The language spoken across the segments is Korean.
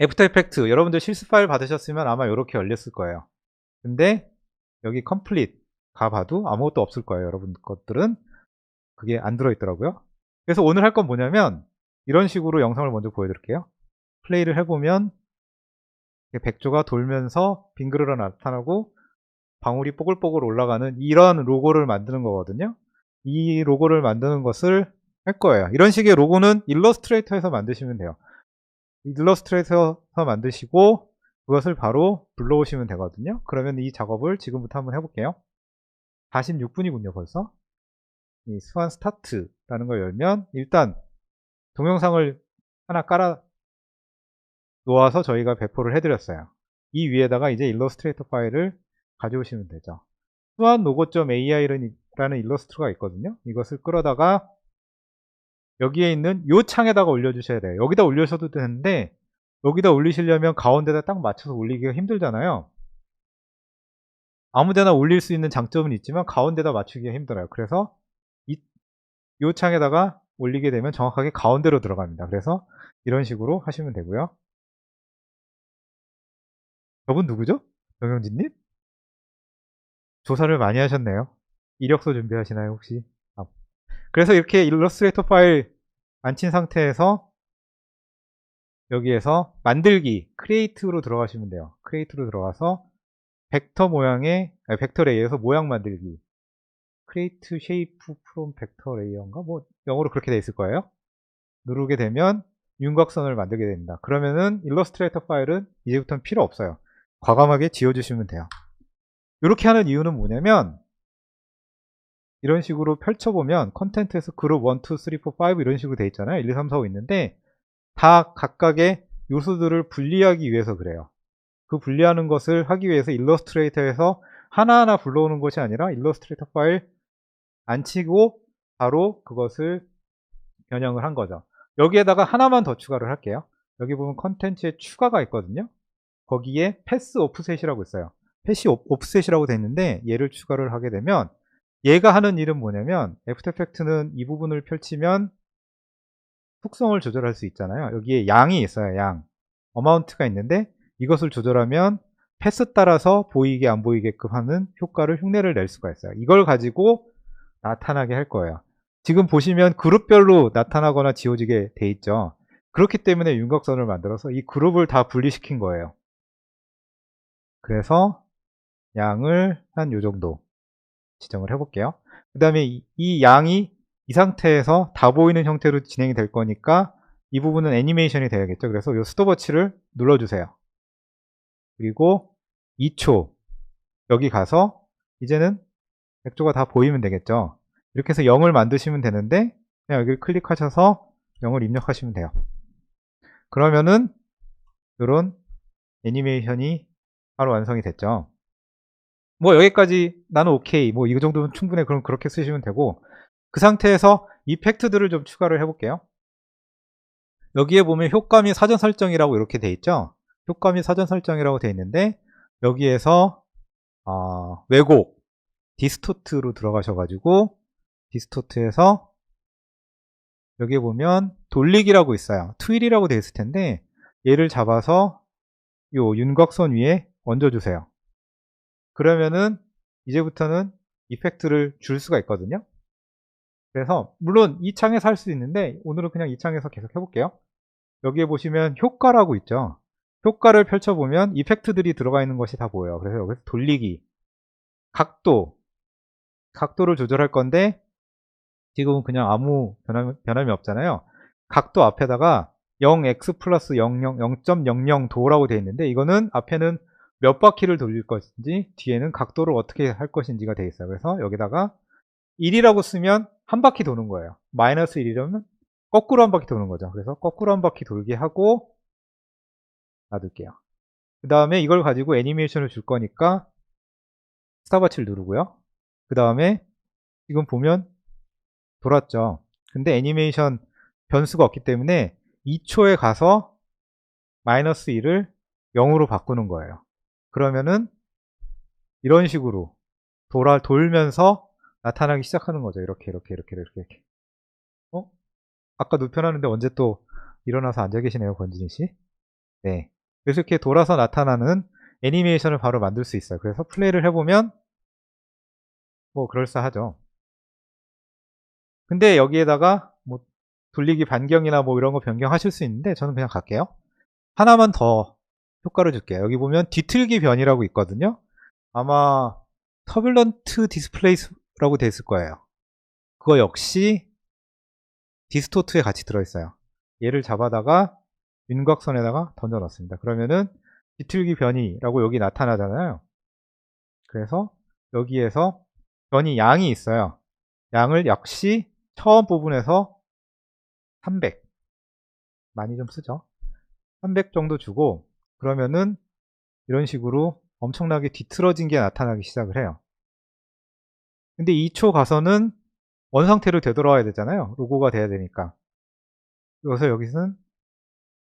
애프터 이펙트 여러분들 실습 파일 받으셨으면 아마 이렇게 열렸을 거예요. 근데 여기 컴플릿 가봐도 아무것도 없을 거예요. 여러분 것들은 그게 안 들어있더라고요. 그래서 오늘 할 건 뭐냐면 이런 식으로 영상을 먼저 보여드릴게요. 플레이를 해보면 백조가 돌면서 빙그르르 나타나고 방울이 뽀글뽀글 올라가는 이런 로고를 만드는 거거든요. 이 로고를 만드는 것을 할 거예요. 이런 식의 로고는 일러스트레이터에서 만드시면 돼요. 일러스트레이터에서 만드시고 그것을 바로 불러오시면 되거든요. 그러면 이 작업을 지금부터 한번 해볼게요. 46분이군요, 벌써. 이 스완 스타트라는 걸 열면 일단 동영상을 하나 깔아 놓아서 저희가 배포를 해드렸어요. 이 위에다가 이제 일러스트레이터 파일을 가져오시면 되죠. 스완 로고.ai라는 일러스트가 있거든요. 이것을 끌어다가 여기에 있는 이 창에다가 올려주셔야 돼요. 여기다 올려셔도 되는데 여기다 올리시려면 가운데다 딱 맞춰서 올리기가 힘들잖아요. 아무데나 올릴 수 있는 장점은 있지만 가운데다 맞추기가 힘들어요. 그래서 이, 이 창에다가 올리게 되면 정확하게 가운데로 들어갑니다. 그래서 이런 식으로 하시면 되고요. 저분 누구죠? 정영진님? 조사를 많이 하셨네요. 이력서 준비하시나요 혹시? 아. 그래서 이렇게 일러스트레이터 파일 안 친 상태에서 여기에서 만들기 크리에이트로 들어가시면 돼요. 크리에이트로 들어가서 벡터 모양의 아니, 벡터 레이어에서 모양 만들기 크리에이트 쉐이프 프롬 벡터 레이어인가 뭐 영어로 그렇게 돼 있을 거예요. 누르게 되면 윤곽선을 만들게 됩니다. 그러면은 일러스트레이터 파일은 이제부터는 필요 없어요. 과감하게 지워주시면 돼요. 이렇게 하는 이유는 뭐냐면 이런 식으로 펼쳐보면 컨텐트에서 그룹 1, 2, 3, 4, 5 이런 식으로 돼 있잖아요. 1, 2, 3, 4, 5 있는데 다 각각의 요소들을 분리하기 위해서 그래요. 그 분리하는 것을 하기 위해서 일러스트레이터에서 하나하나 불러오는 것이 아니라 일러스트레이터 파일 안 치고 바로 그것을 변형을 한 거죠. 여기에다가 하나만 더 추가를 할게요. 여기 보면 컨텐츠에 추가가 있거든요. 거기에 패스 오프셋이라고 있어요. 패시 오프셋이라고 되어 있는데 얘를 추가를 하게 되면 얘가 하는 일은 뭐냐면 애프터 이펙트는 이 부분을 펼치면 속성을 조절할 수 있잖아요. 여기에 양이 있어요. 양. 어마운트가 있는데 이것을 조절하면 패스 따라서 보이게 안 보이게끔 하는 효과를 흉내를 낼 수가 있어요. 이걸 가지고 나타나게 할 거예요. 지금 보시면 그룹별로 나타나거나 지워지게 돼 있죠. 그렇기 때문에 윤곽선을 만들어서 이 그룹을 다 분리시킨 거예요. 그래서 양을 한 요 정도 지정을 해볼게요. 그 다음에 이, 이 양이 이 상태에서 다 보이는 형태로 진행이 될 거니까 이 부분은 애니메이션이 돼야겠죠. 그래서 이 스톱워치를 눌러주세요. 그리고 2초 여기 가서 이제는 백조가 다 보이면 되겠죠. 이렇게 해서 0을 만드시면 되는데 그냥 여기를 클릭하셔서 0을 입력하시면 돼요. 그러면은 이런 애니메이션이 바로 완성이 됐죠. 뭐 여기까지 나는 오케이 뭐 이 정도면 충분해 그럼 그렇게 쓰시면 되고 그 상태에서 이펙트들을 좀 추가를 해볼게요. 여기에 보면 효과 및 사전 설정이라고 이렇게 돼 있죠. 효과 및 사전 설정이라고 돼 있는데 여기에서 어, 왜곡 디스토트로 들어가셔가지고 디스토트에서 여기에 보면 돌리기라고 있어요. 트윌이라고 되어 있을 텐데 얘를 잡아서 요 윤곽선 위에 얹어주세요. 그러면은 이제부터는 이펙트를 줄 수가 있거든요. 그래서 물론 이 창에서 할 수 있는데 오늘은 그냥 이 창에서 계속 해볼게요. 여기에 보시면 효과라고 있죠. 효과를 펼쳐보면 이펙트들이 들어가 있는 것이 다 보여요. 그래서 여기서 돌리기, 각도, 각도를 조절할 건데 지금은 그냥 아무 변함, 변함이 없잖아요. 각도 앞에다가 0x 플러스 00, 0.00 도라고 되어 있는데 이거는 앞에는 몇 바퀴를 돌릴 것인지 뒤에는 각도를 어떻게 할 것인지가 되어 있어요. 그래서 여기다가 1이라고 쓰면 한 바퀴 도는 거예요. 마이너스 1이라면 거꾸로 한 바퀴 도는 거죠. 그래서 거꾸로 한 바퀴 돌게 하고 놔둘게요. 그 다음에 이걸 가지고 애니메이션을 줄 거니까 스타바치를 누르고요. 그 다음에 지금 보면 돌았죠. 근데 애니메이션 변수가 없기 때문에 2초에 가서 마이너스 1을 0으로 바꾸는 거예요. 그러면은 이런 식으로 돌아 돌면서 나타나기 시작하는 거죠. 이렇게 이렇게 이렇게 이렇게 이렇게. 어? 아까 눕혀놨는데 언제 또 일어나서 앉아 계시네요, 권진희 씨. 네. 그래서 이렇게 돌아서 나타나는 애니메이션을 바로 만들 수 있어요. 그래서 플레이를 해보면 뭐 그럴싸하죠. 근데 여기에다가 뭐 돌리기 반경이나 뭐 이런 거 변경하실 수 있는데 저는 그냥 갈게요. 하나만 더 효과를 줄게요. 여기 보면 뒤틀기 변이라고 있거든요. 아마 터뷸런트 디스플레이라고 돼 있을 거예요. 그거 역시 디스토트에 같이 들어있어요. 얘를 잡아다가 윤곽선에다가 던져 넣습니다. 그러면은 뒤틀기 변이라고 여기 나타나잖아요. 그래서 여기에서 변이 양이 있어요. 양을 역시 처음 부분에서 300 많이 좀 쓰죠. 300 정도 주고 그러면은 이런 식으로 엄청나게 뒤틀어진 게 나타나기 시작을 해요. 근데 2초 가서는 원상태로 되돌아와야 되잖아요. 로고가 돼야 되니까. 그래서 여기서는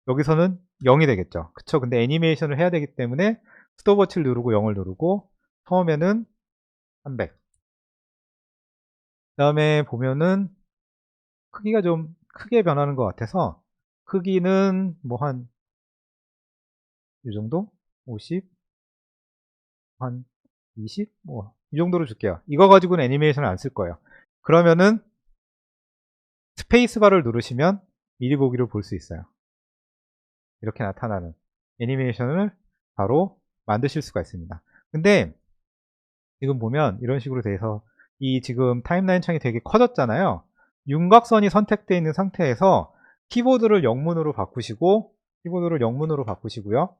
여기서는 0이 되겠죠. 그쵸? 근데 애니메이션을 해야 되기 때문에 스톱워치를 누르고 0을 누르고 처음에는 300. 그 다음에 보면은 크기가 좀 크게 변하는 것 같아서 크기는 뭐 한 이 정도? 50? 한 20? 뭐 이 정도로 줄게요. 이거 가지고는 애니메이션을 안 쓸 거예요. 그러면은 스페이스바를 누르시면 미리 보기를 볼 수 있어요. 이렇게 나타나는 애니메이션을 바로 만드실 수가 있습니다. 근데 지금 보면 이런 식으로 돼서 이 지금 타임라인 창이 되게 커졌잖아요. 윤곽선이 선택되어 있는 상태에서 키보드를 영문으로 바꾸시고 키보드를 영문으로 바꾸시고요.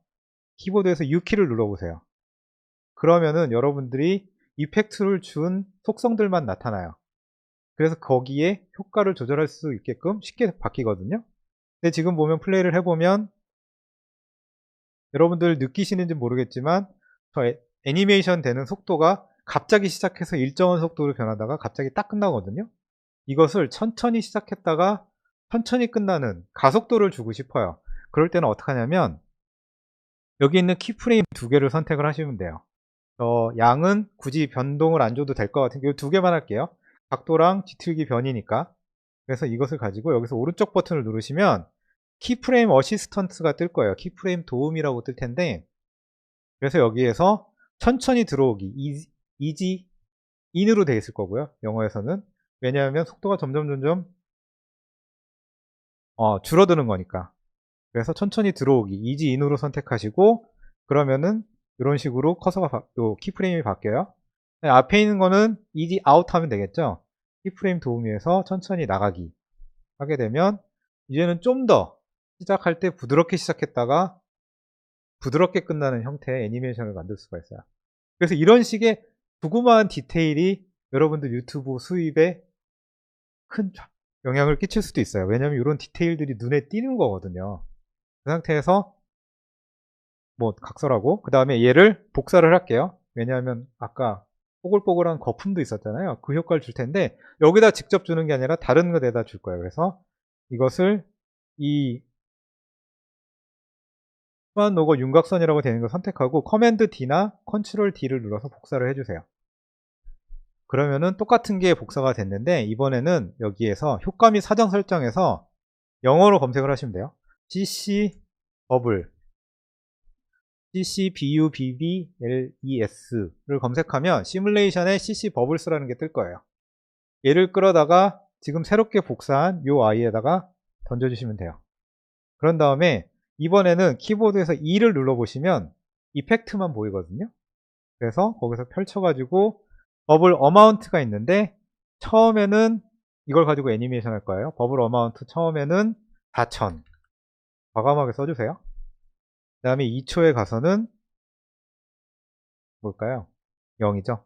키보드에서 U키를 눌러보세요. 그러면은 여러분들이 이펙트를 준 속성들만 나타나요. 그래서 거기에 효과를 조절할 수 있게끔 쉽게 바뀌거든요. 근데 지금 보면 플레이를 해보면 여러분들 느끼시는지 모르겠지만 저 애니메이션 되는 속도가 갑자기 시작해서 일정한 속도로 변하다가 갑자기 딱 끝나거든요. 이것을 천천히 시작했다가 천천히 끝나는 가속도를 주고 싶어요. 그럴 때는 어떻게 하냐면 여기 있는 키프레임 두 개를 선택을 하시면 돼요. 저 양은 굳이 변동을 안 줘도 될 것 같은데 이 두 개만 할게요. 각도랑 뒤틀기 변이니까. 그래서 이것을 가지고 여기서 오른쪽 버튼을 누르시면 키프레임 어시스턴트가 뜰 거예요. 키프레임 도움이라고 뜰 텐데 그래서 여기에서 천천히 들어오기 이지 인으로 되어 있을 거고요. 영어에서는 왜냐하면 속도가 점점 점점 어, 줄어드는 거니까 그래서 천천히 들어오기 이지 인으로 선택하시고 그러면은 이런 식으로 커서가 바, 또 키프레임이 바뀌어요. 네, 앞에 있는 거는 이지 아웃 하면 되겠죠. 키프레임 도우미에서 천천히 나가기 하게 되면 이제는 좀 더 시작할 때 부드럽게 시작했다가 부드럽게 끝나는 형태의 애니메이션을 만들 수가 있어요. 그래서 이런 식의 조그마한 디테일이 여러분들 유튜브 수입에 큰 영향을 끼칠 수도 있어요. 왜냐하면 이런 디테일들이 눈에 띄는 거거든요. 그 상태에서 뭐 각설하고 그 다음에 얘를 복사를 할게요. 왜냐하면 아까 뽀글뽀글한 거품도 있었잖아요. 그 효과를 줄 텐데 여기다 직접 주는 게 아니라 다른 거에다 줄 거예요. 그래서 이것을 이 스만 로고 윤곽선이라고 되는 걸 선택하고 커맨드 D나 컨트롤 D를 눌러서 복사를 해주세요. 그러면은 똑같은 게 복사가 됐는데 이번에는 여기에서 효과 및 사정 설정에서 영어로 검색을 하시면 돼요. Cc 버블 cc bubbles를 검색하면 시뮬레이션에 cc 버블스라는 게 뜰 거예요. 얘를 끌어다가 지금 새롭게 복사한 요 아이에다가 던져주시면 돼요. 그런 다음에 이번에는 키보드에서 2를 눌러보시면 이펙트만 보이거든요. 그래서 거기서 펼쳐가지고 버블 어마운트가 있는데 처음에는 이걸 가지고 애니메이션 할 거예요. 버블 어마운트 처음에는 4,000 과감하게 써주세요. 그 다음에 2초에 가서는 뭘까요? 0이죠.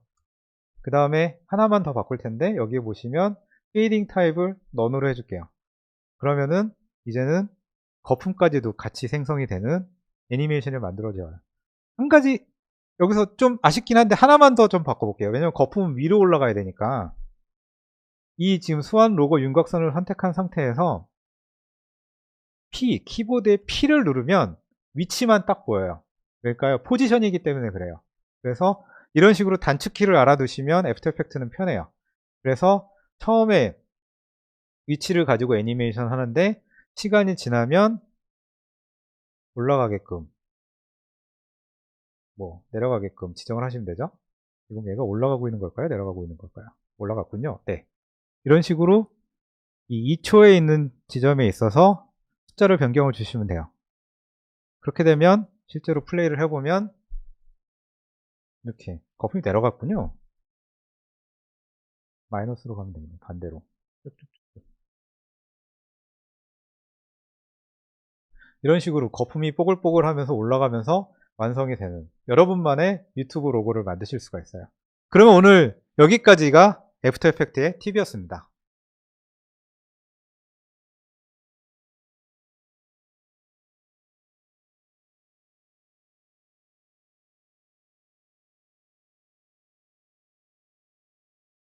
그 다음에 하나만 더 바꿀 텐데 여기 보시면 페이딩 타입을 넌으로 해줄게요. 그러면은 이제는 거품까지도 같이 생성이 되는 애니메이션을 만들어져요. 한 가지 여기서 좀 아쉽긴 한데 하나만 더 좀 바꿔볼게요. 왜냐면 거품은 위로 올라가야 되니까 이 지금 수완 로고 윤곽선을 선택한 상태에서 키보드의 P를 누르면 위치만 딱 보여요. 왜일까요? 포지션이기 때문에 그래요. 그래서 이런 식으로 단축키를 알아두시면 애프터 이펙트는 편해요. 그래서 처음에 위치를 가지고 애니메이션 하는데 시간이 지나면 올라가게끔 뭐 내려가게끔 지정을 하시면 되죠. 지금 얘가 올라가고 있는 걸까요? 내려가고 있는 걸까요? 올라갔군요. 네. 이런 식으로 이 2초에 있는 지점에 있어서 숫자를 변경을 주시면 돼요. 그렇게 되면 실제로 플레이를 해보면 이렇게 거품이 내려갔군요. 마이너스로 가면 됩니다. 반대로. 이런 식으로 거품이 뽀글뽀글 하면서 올라가면서 완성이 되는 여러분만의 유튜브 로고를 만드실 수가 있어요. 그러면 오늘 여기까지가 애프터 에펙트의 팁이었습니다.